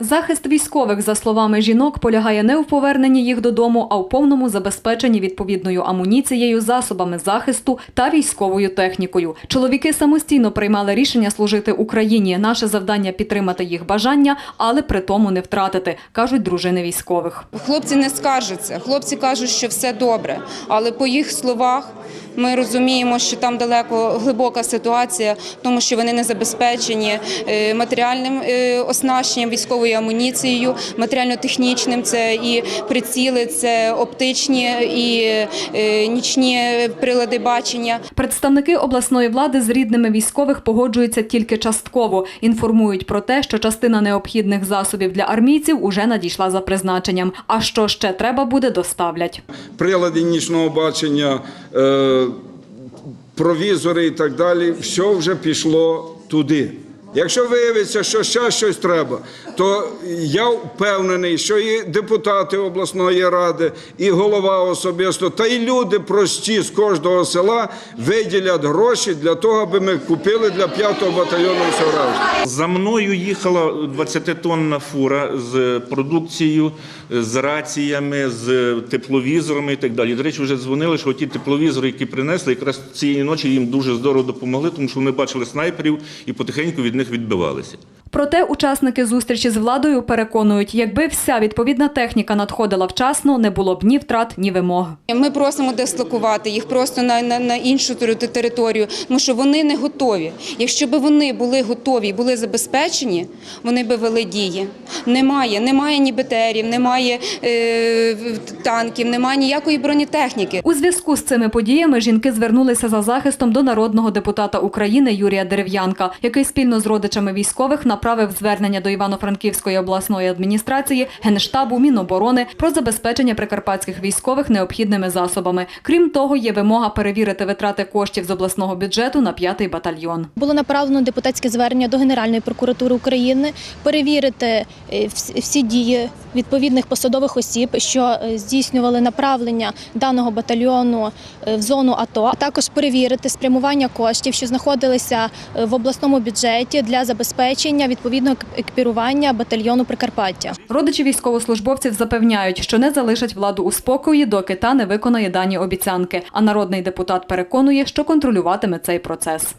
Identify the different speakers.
Speaker 1: Захист військових, за словами жінок, полягає не в поверненні їх додому, а в повному забезпеченні відповідною амуніцією, засобами захисту та військовою технікою. Чоловіки самостійно приймали рішення служити Україні. Наше завдання підтримати їх бажання, але при тому не втратити, кажуть дружини військових.
Speaker 2: Хлопці не скаржаться. Хлопці кажуть, що все добре. Але по їх словах ми розуміємо, що там далеко глибока ситуація, тому що вони не забезпечені е, матеріальним е, оснащенням, військовою амуніцією, матеріально-технічним. Це і приціли, це оптичні і е, нічні прилади бачення.
Speaker 1: Представники обласної влади з рідними військових погоджуються тільки частково. Інформують про те, що частина необхідних засобів для армійців уже надійшла за призначенням. А що ще треба буде, доставлять.
Speaker 3: прилади нічного бачення, е, провізори і так далі, все вже пішло туди. Якщо виявиться, що ще щось треба, то я впевнений, що і депутати обласної ради, і голова особисто, та й люди прості з кожного села виділять гроші для того, аби ми купили для 5-го батальйону решта.
Speaker 4: За мною їхала 20-тонна фура з продукцією, з раціями, з тепловізорами і так далі. До речі, вже дзвонили, що ті тепловізори, які принесли, якраз цієї ночі їм дуже здорово допомогли, тому що вони бачили снайперів і потихеньку від них відбивалися.
Speaker 1: Проте учасники зустрічі з владою переконують, якби вся відповідна техніка надходила вчасно, не було б ні втрат, ні вимог.
Speaker 2: Ми просимо дислокувати їх просто на, на, на іншу територію, тому що вони не готові. Якщо б вони були готові, і були забезпечені, вони би вели дії. Немає, немає ні БТРів, немає е, танків, немає ніякої бронетехніки.
Speaker 1: У зв'язку з цими подіями жінки звернулися за захистом до народного депутата України Юрія Дерев'янка, який спільно з родичами військових направив звернення до Івано-Франківської обласної адміністрації, Генштабу, Міноборони про забезпечення прикарпатських військових необхідними засобами. Крім того, є вимога перевірити витрати коштів з обласного бюджету на п'ятий батальйон.
Speaker 5: Було направлено депутатське звернення до Генеральної прокуратури України перевірити е, всі дії відповідних посадових осіб, що е, здійснювали направлення даного батальйону е, в зону АТО, а також перевірити спрямування коштів, що знаходилися е, в обласному бюджеті для забезпечення відповідного екіпірування батальйону Прикарпаття.
Speaker 1: Родичі військовослужбовців запевняють, що не залишать владу у спокої, доки та не виконає дані обіцянки. А народний депутат переконує, що контролюватиме цей процес.